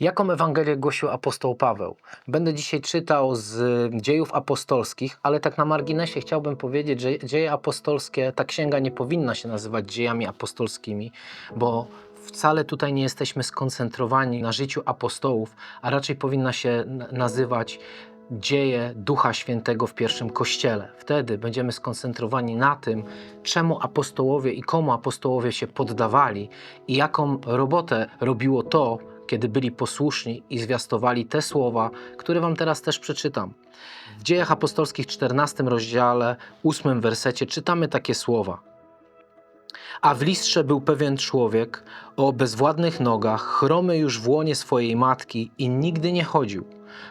Jaką Ewangelię głosił apostoł Paweł? Będę dzisiaj czytał z dziejów apostolskich, ale tak na marginesie chciałbym powiedzieć, że dzieje apostolskie, ta księga nie powinna się nazywać dziejami apostolskimi, bo wcale tutaj nie jesteśmy skoncentrowani na życiu apostołów, a raczej powinna się nazywać dzieje Ducha Świętego w pierwszym kościele. Wtedy będziemy skoncentrowani na tym, czemu apostołowie i komu apostołowie się poddawali i jaką robotę robiło to, kiedy byli posłuszni i zwiastowali te słowa, które wam teraz też przeczytam. W Dziejach Apostolskich 14 rozdziale, 8 wersecie czytamy takie słowa. A w listrze był pewien człowiek o bezwładnych nogach, chromy już w łonie swojej matki i nigdy nie chodził.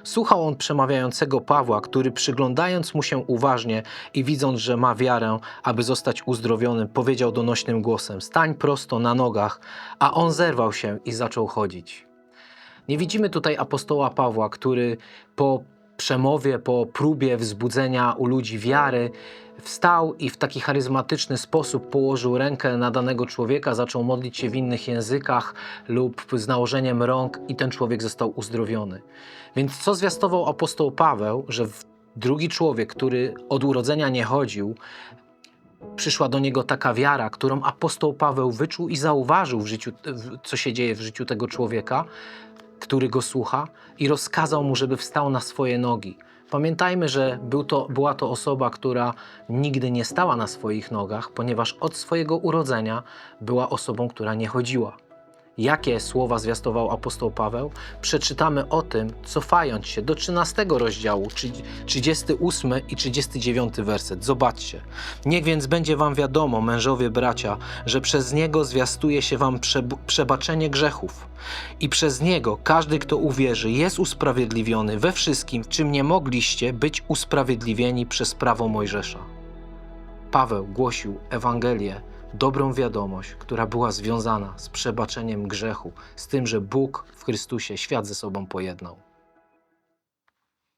Słuchał on przemawiającego Pawła, który przyglądając mu się uważnie i widząc, że ma wiarę, aby zostać uzdrowionym, powiedział donośnym głosem: Stań prosto na nogach, a on zerwał się i zaczął chodzić. Nie widzimy tutaj apostoła Pawła, który po przemowie, po próbie wzbudzenia u ludzi wiary, wstał i w taki charyzmatyczny sposób położył rękę na danego człowieka, zaczął modlić się w innych językach lub z nałożeniem rąk i ten człowiek został uzdrowiony. Więc co zwiastował apostoł Paweł, że drugi człowiek, który od urodzenia nie chodził, przyszła do niego taka wiara, którą apostoł Paweł wyczuł i zauważył w życiu, co się dzieje w życiu tego człowieka, który go słucha, i rozkazał mu, żeby wstał na swoje nogi. Pamiętajmy, że był to, była to osoba, która nigdy nie stała na swoich nogach, ponieważ od swojego urodzenia była osobą, która nie chodziła. Jakie słowa zwiastował apostoł Paweł? Przeczytamy o tym, cofając się do 13 rozdziału, czy- 38 i 39 werset. Zobaczcie. Niech więc będzie wam wiadomo, mężowie bracia, że przez niego zwiastuje się wam przeb- przebaczenie grzechów. I przez niego każdy, kto uwierzy, jest usprawiedliwiony we wszystkim, czym nie mogliście być usprawiedliwieni przez prawo Mojżesza. Paweł głosił Ewangelię, dobrą wiadomość, która była związana z przebaczeniem grzechu, z tym, że Bóg w Chrystusie świat ze sobą pojednał.